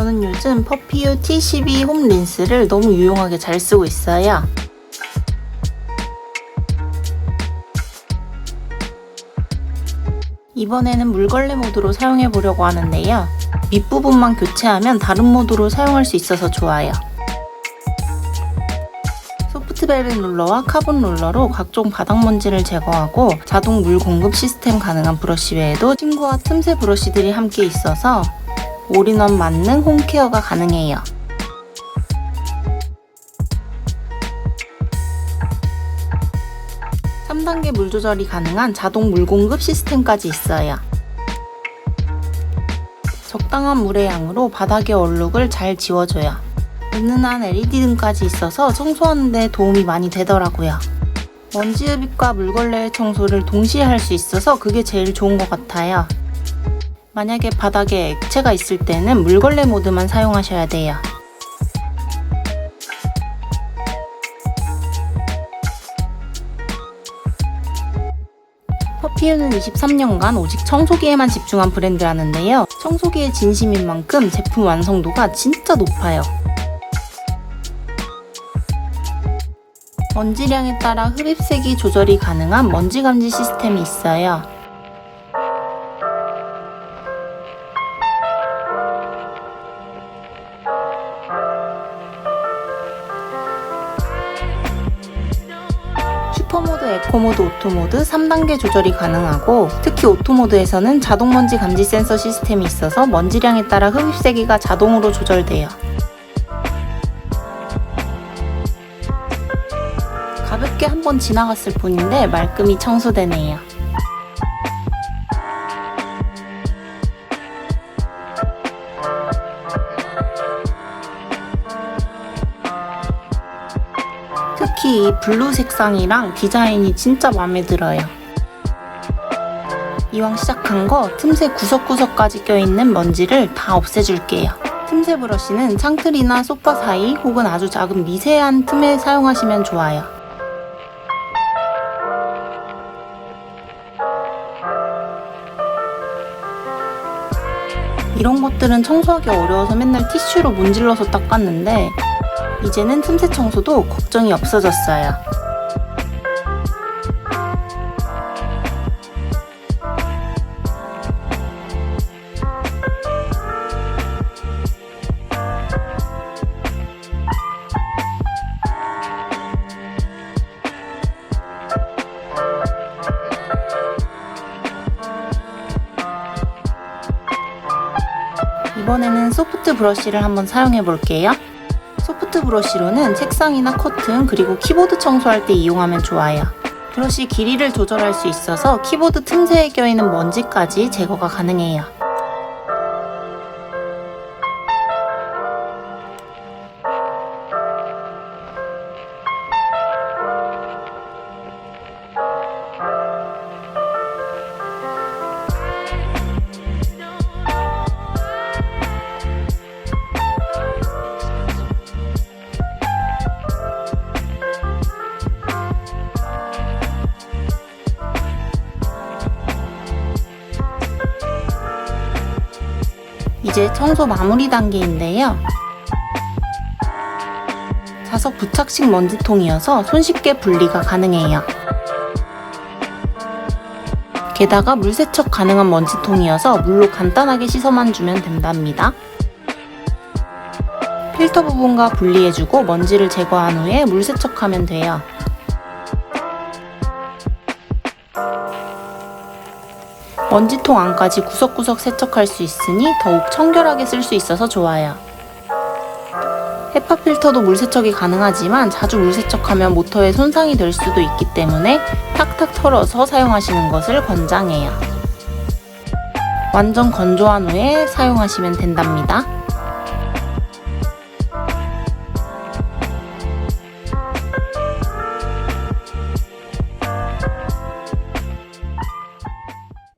저는 요즘 퍼피유 T12 홈 린스를 너무 유용하게 잘 쓰고 있어요. 이번에는 물걸레 모드로 사용해 보려고 하는데요. 밑부분만 교체하면 다른 모드로 사용할 수 있어서 좋아요. 소프트벨벳 롤러와 카본 롤러로 각종 바닥먼지를 제거하고 자동 물 공급 시스템 가능한 브러쉬 외에도 친구와 틈새 브러쉬들이 함께 있어서 올인원 만능 홈케어가 가능해요. 3단계 물 조절이 가능한 자동 물 공급 시스템까지 있어요. 적당한 물의 양으로 바닥의 얼룩을 잘 지워줘요. 은은한 LED 등까지 있어서 청소하는 데 도움이 많이 되더라고요. 먼지 흡입과 물걸레 청소를 동시에 할 수 있어서 그게 제일 좋은 것 같아요. 만약에 바닥에 액체가 있을 때는 물걸레 모드만 사용하셔야 돼요. 퍼피유는 23년간 오직 청소기에만 집중한 브랜드라는데요. 청소기에 진심인 만큼 제품 완성도가 진짜 높아요. 먼지량에 따라 흡입색이 조절이 가능한 먼지 감지 시스템이 있어요. 에코모드, 오토모드 3단계 조절이 가능하고 특히 오토모드에서는 자동 먼지 감지 센서 시스템이 있어서 먼지량에 따라 흡입 세기가 자동으로 조절돼요. 가볍게 한번 지나갔을 뿐인데 말끔히 청소되네요. 특히 이 블루 색상이랑 디자인이 진짜 마음에 들어요. 이왕 시작한 거 틈새 구석구석까지 껴있는 먼지를 다 없애줄게요. 틈새 브러쉬는 창틀이나 소파 사이 혹은 아주 작은 미세한 틈에 사용하시면 좋아요. 이런 것들은 청소하기 어려워서 맨날 티슈로 문질러서 닦았는데 이제는 틈새 청소도 걱정이 없어졌어요. 이번에는 소프트 브러쉬를 한번 사용해 볼게요. 소프트 브러쉬로는 책상이나 커튼 그리고 키보드 청소할 때 이용하면 좋아요. 브러쉬 길이를 조절할 수 있어서 키보드 틈새에 껴있는 먼지까지 제거가 가능해요. 이제 청소 마무리 단계인데요. 자석 부착식 먼지통이어서 손쉽게 분리가 가능해요. 게다가 물 세척 가능한 먼지통이어서 물로 간단하게 씻어만 주면 된답니다. 필터 부분과 분리해주고 먼지를 제거한 후에 물 세척하면 돼요. 먼지통 안까지 구석구석 세척할 수 있으니 더욱 청결하게 쓸 수 있어서 좋아요. 헤파 필터도 물 세척이 가능하지만 자주 물 세척하면 모터에 손상이 될 수도 있기 때문에 탁탁 털어서 사용하시는 것을 권장해요. 완전 건조한 후에 사용하시면 된답니다.